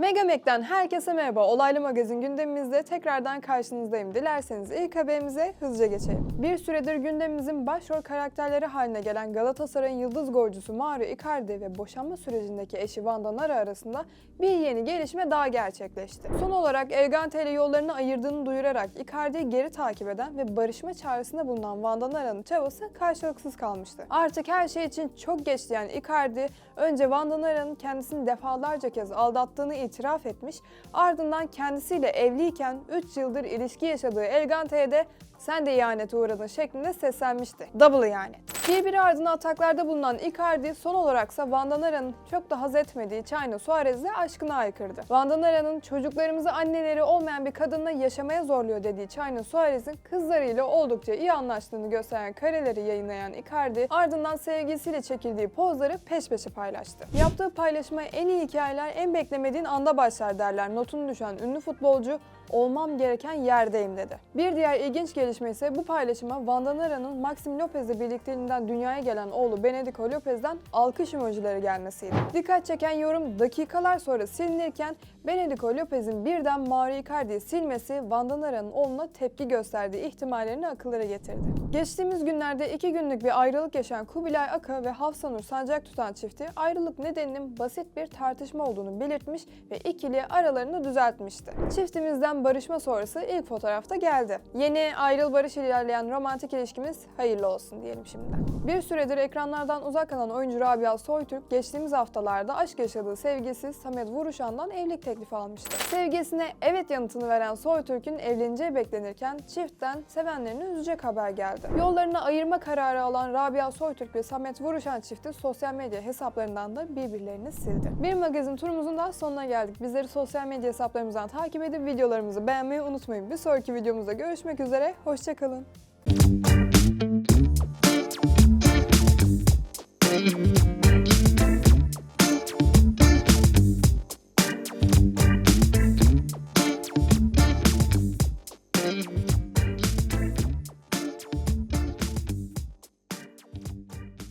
Megamek'ten herkese merhaba. Olaylı Magazin gündemimizde tekrardan karşınızdayım. Dilerseniz ilk haberimize hızlıca geçelim. Bir süredir gündemimizin başrol karakterleri haline gelen Galatasaray'ın yıldız golcüsü Mario Icardi ve boşanma sürecindeki eşi Vanda Nara arasında bir yeni gelişme daha gerçekleşti. Son olarak Elgante ile yollarını ayırdığını duyurarak Icardi'yi geri takip eden ve barışma çağrısında bulunan Vanda Nara'nın çabası karşılıksız kalmıştı. Artık her şey için çok geç diyen Icardi önce Vanda Nara'nın kendisini defalarca kez aldattığını itiraf etmiş, ardından kendisiyle evliyken 3 yıldır ilişki yaşadığı Elgante'ye de sen de ihanete uğradın şeklinde seslenmişti. Double ihanet. Birbiri ardına ataklarda bulunan Icardi son olaraksa Vanda Nara'nın çok da haz etmediği China Suarez'le aşkına aykırdı. Vanda Nara'nın çocuklarımızı anneleri olmayan bir kadınla yaşamaya zorluyor dediği China Suarez'in kızlarıyla oldukça iyi anlaştığını gösteren kareleri yayınlayan Icardi ardından sevgilisiyle çekildiği pozları peş peşe paylaştı. Yaptığı paylaşıma en iyi hikayeler en beklemediğin anda başlar derler notunu düşen ünlü futbolcu olmam gereken yerdeyim dedi. Bir diğer ilginç gelişme ise bu paylaşıma Vanda Nara'nın Maxim Lopez'le birlikteliğinden dünyaya gelen oğlu Benedico Lopez'den alkış emojileri gelmesiydi. Dikkat çeken yorum dakikalar sonra silinirken Benedico Lopez'in birden Mario Icardi'yi silmesi Vanda Nara'nın oğluna tepki gösterdiği ihtimallerini akıllara getirdi. Geçtiğimiz günlerde iki günlük bir ayrılık yaşayan Kubilay Aka ve Hafsanur Sancak tutan çifti ayrılık nedeninin basit bir tartışma olduğunu belirtmiş ve ikili aralarını düzeltmişti. Çiftimizden barışma sonrası ilk fotoğrafta geldi. Yeni ayrıl barış ilerleyen romantik ilişkimiz hayırlı olsun diyelim şimdiden. Bir süredir ekranlardan uzak kalan oyuncu Rabia Soytürk geçtiğimiz haftalarda aşk yaşadığı sevgilisi Samet Vuruşan'dan evlilik teklifi almıştı. Sevgilisine evet yanıtını veren Soytürk'ün evleneceği beklenirken çiftten sevenlerini üzecek haber geldi. Yollarını ayırma kararı alan Rabia Soytürk ve Samet Vuruşan çifti sosyal medya hesaplarından da birbirlerini sildi. Bir magazin turumuzun da sonuna geldik. Bizleri sosyal medya hesaplarımızdan takip edip videolarımızı beğenmeyi unutmayın. Bir sonraki videomuzda görüşmek üzere, hoşçakalın.